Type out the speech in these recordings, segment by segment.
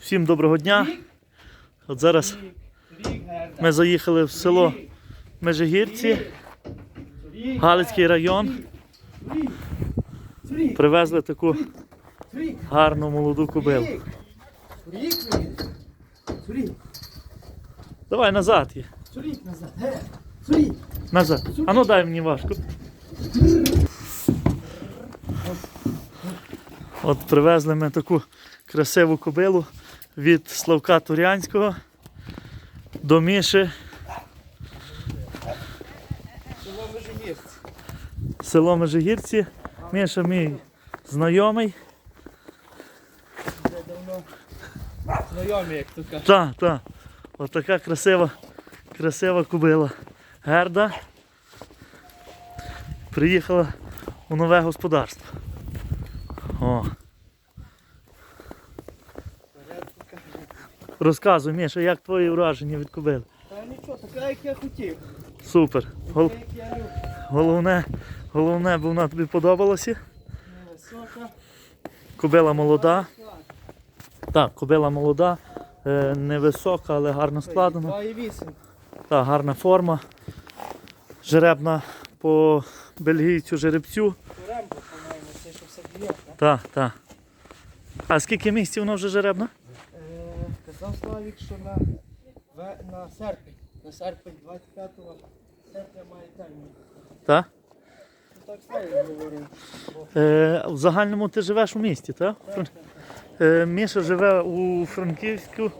Всім доброго дня. От зараз ми заїхали в село Межигірці, Галицький район. Привезли таку гарну молоду кобилу. Давай назад її. назад. А ну дай мені важко. От привезли ми таку красиву кобилу від Славка Турянського до Міші, Село Межигірці. село Межигірці. Міша мій знайомий. Давно знайомі, як то кажуть. Так, так. От така красива, красива кобила. Герда. Приїхала у нове господарство. О. Розказуй, Міша, як твої враження від кобили? Та нічого, така, як я хотів. Супер. Гол- Така, як я люблю. Головне, головне, бо вона тобі подобалася. Невисока. Кобила молода. Так, кобила молода, е, невисока, але гарно складена. 2,8. Так, гарна форма. Жеребна по бельгійцю жеребцю. Ремко, по-моєму, це що все б'є. так? Так. А скільки місяців вона вже жеребна? Е, Казав Славік, що на, на серпень. На серпень 25 серпня має термін. Так? Так Славік говорив. Е, в загальному ти живеш у місті, так? Так, Е, Міша живе у Франківську,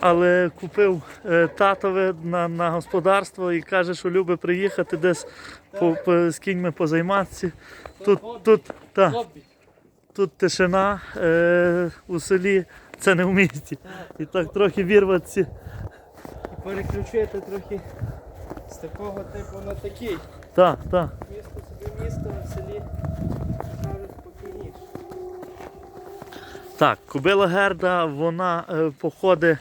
але купив е, татове на, на господарство і каже, що любить приїхати десь по, по, з кіньми позайматися. Тут, тут, та, тут тишина е, у селі, це не в місті. І так трохи вірватися. І переключити трохи з такого типу на такий. Так, так. Місто собі місто, а в селі кажуть спокійніше. Так, кобила Герда, вона е, походить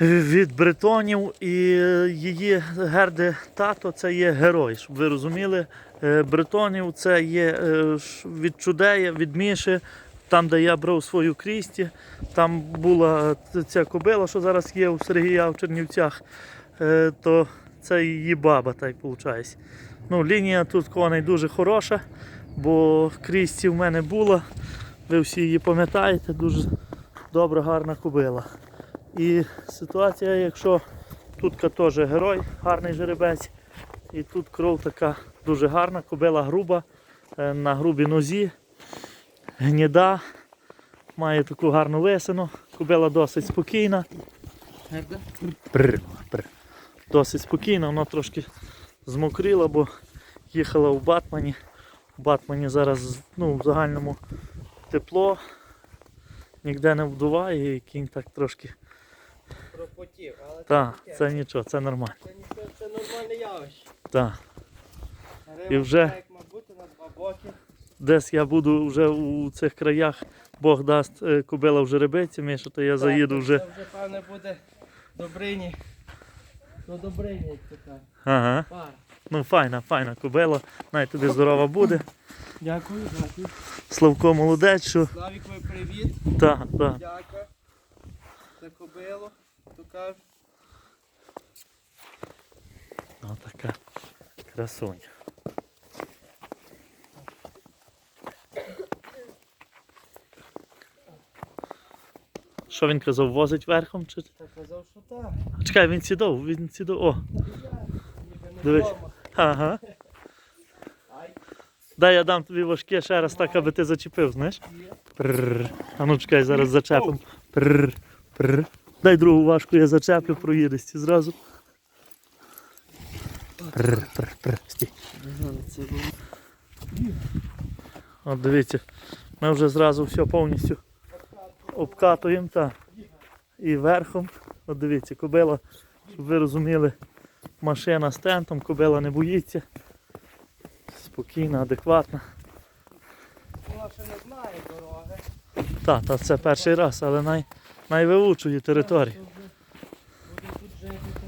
від бретонів і е, її Герди тато це є герой, щоб ви розуміли. Е, Бретонів це є е, від Чудея, від Міші, там, де я брав свою крісті. Там була ця кобила, що зараз є у Сергія в Чернівцях, е, то це її баба, так виходить. Ну, лінія тут коней дуже хороша, бо крісті в мене була. Ви всі її пам'ятаєте, дуже добра, гарна кобила. І ситуація, якщо тут теж герой, гарний жеребець, і тут кров така дуже гарна, кобила груба, е, на грубій нозі, гніда, має таку гарну лисину, кобила досить спокійна. Досить спокійна, вона трошки змокріла, бо їхала в Батмані. В Батмані зараз ну, в загальному тепло, ніде не вдуває і кінь так трошки. Пропотів, але Так, таке. це нічого, це нормально. Це нічого, це нормальне явище. Так. І вже- як має бути на два боки. Десь я буду вже у цих краях, Бог дасть е, кобила в жеребиці, Міша, то я заїду вже. Це вже певне буде Добрині. До Добрині, як то. Ага. Пара. Ну файна, файна кобила. Най тобі здорова буде. Дякую, дякую. Славко молодець, що. Славікові привіт. Так, так. Дякую. За кобилу. То кажуть. Отака красуня. Що він казав, возить верхом? Чи... Та казав, що так. Чекай, він сідав, він сідав. О, Дивись. ага. Дай я дам тобі важке ще раз так, аби ти зачепив, знаєш? Прррр. А ну чекай, зараз зачепим. Прррр. Прррр. Дай другу важку, я зачеплю, проїдесті зразу. Прррр, прррр, прррр. Стій. От дивіться, ми вже зразу все повністю обкатуємо та і верхом. От дивіться, кобила, щоб ви розуміли, машина з тентом, кобила не боїться. Спокійна, адекватна. Вона ще не знає дороги. Так, та це перший раз, але най, найвивучує територію. Це вже Буде тут жити.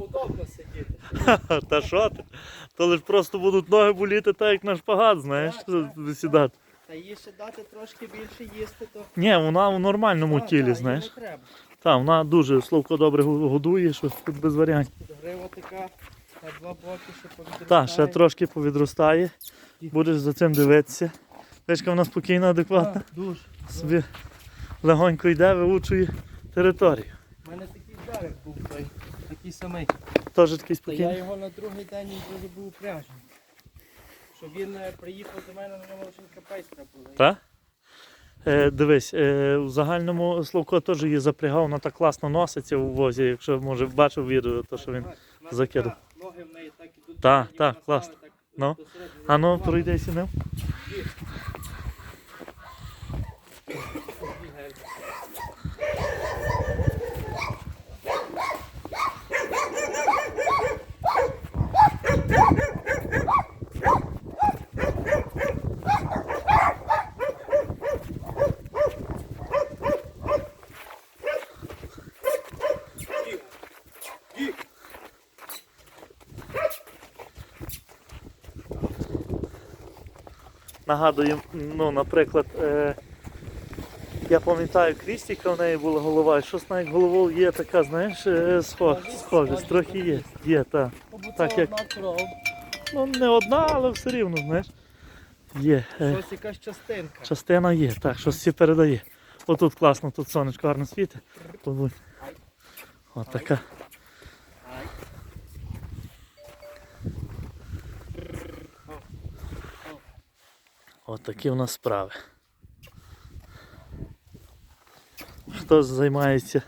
удобно сидіти. Та що ти? То лиш просто будуть ноги боліти, так як на шпагат, знаєш, Так, так, висідати. Та їй ще дати трошки більше їсти, то Ні, вона в нормальному Та, та, тілі, їй знаєш. не треба. Так, вона дуже Словко добре гу- годує, що тут без варіантів. Грива така на два боки, що повідростає. Так, ще трошки повідростає. Будеш за цим дивитися. Дечка вона спокійна, адекватна. Дуже. Собі легонько йде, вилучує територію. У мене такий жарик був той, такий самий. Теж такий Та я його на другий день вже був упряжений. Щоб він е, приїхав до мене, на ньому вже капець треба було. Так? Е, дивись, е, в загальному Словко теж її запрягав, вона так класно носиться у возі, якщо може бачив відео, то що він. Закидав. Ноги в неї так ідуть. Так, так, класно. Ну. А ну, пройдися ним. Нагадую, ну, наприклад, е, я пам'ятаю, Крістіка в неї була голова, і щось навіть головою є така, знаєш, е, схож, схожість, трохи є. Є, так. Так, як- Ну, не одна, але все рівно, знаєш. Є. Е, Щось якась частинка. частина є, так, щось всі передає. Отут класно, тут сонечко гарно світить. Тут. От така. От в нас справи. Хтось займається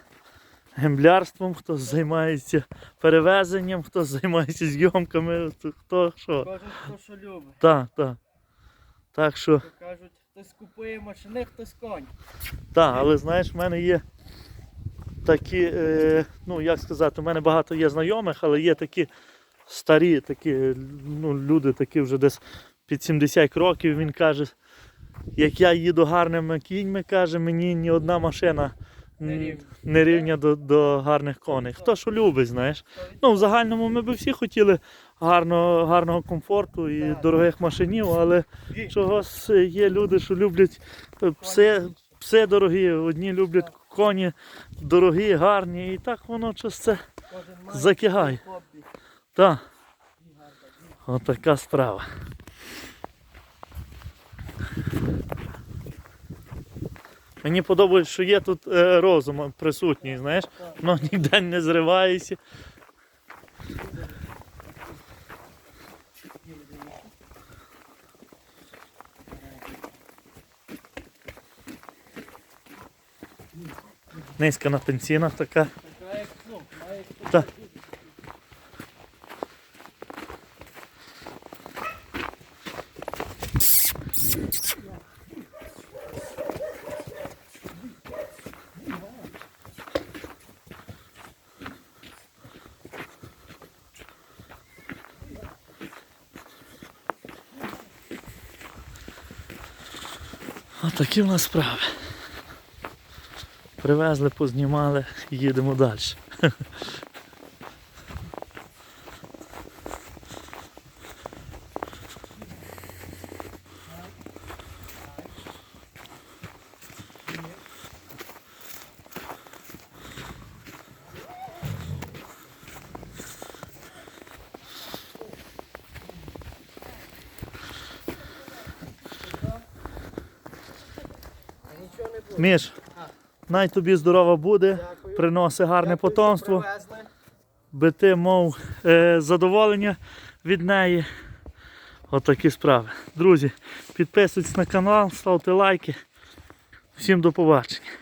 гемблярством, хтось займається перевезенням, хтось займається зйомками, хто- хто що. Кожен хто що любить. Так, так. Так що, кажуть, хтось купує машини, хтось конь. так, але знаєш, в мене є такі, е, ну як сказати, у мене багато є знайомих, але є такі старі, такі, ну, люди такі вже десь під 70 років. Він каже, як я їду гарними кіньми, каже, мені ні одна машина Не рівня. до, до гарних коней. Хто що любить, знаєш. Ну, в загальному ми б всі хотіли гарного, гарного комфорту і дорогих машинів, але чогось є люди, що люблять е, пси, пси дорогі, одні люблять коні дорогі, гарні, і так воно щось це. Кожен має Закигай. своє хобі. Та, І гарно. отака справа. Мені подобається, що є тут е, розум присутній, знаєш, воно ніде не зривається. Низька на пенсінах така. Така як, Отакі в нас справи. Привезли, познімали, їдемо далі. Міш, най тобі здорова буде, Дякую. приноси гарне Дякую, потомство, бити, би ти мав е, задоволення від неї. Отакі справи. Друзі, підписуйтесь на канал, ставте лайки. Всім до побачення.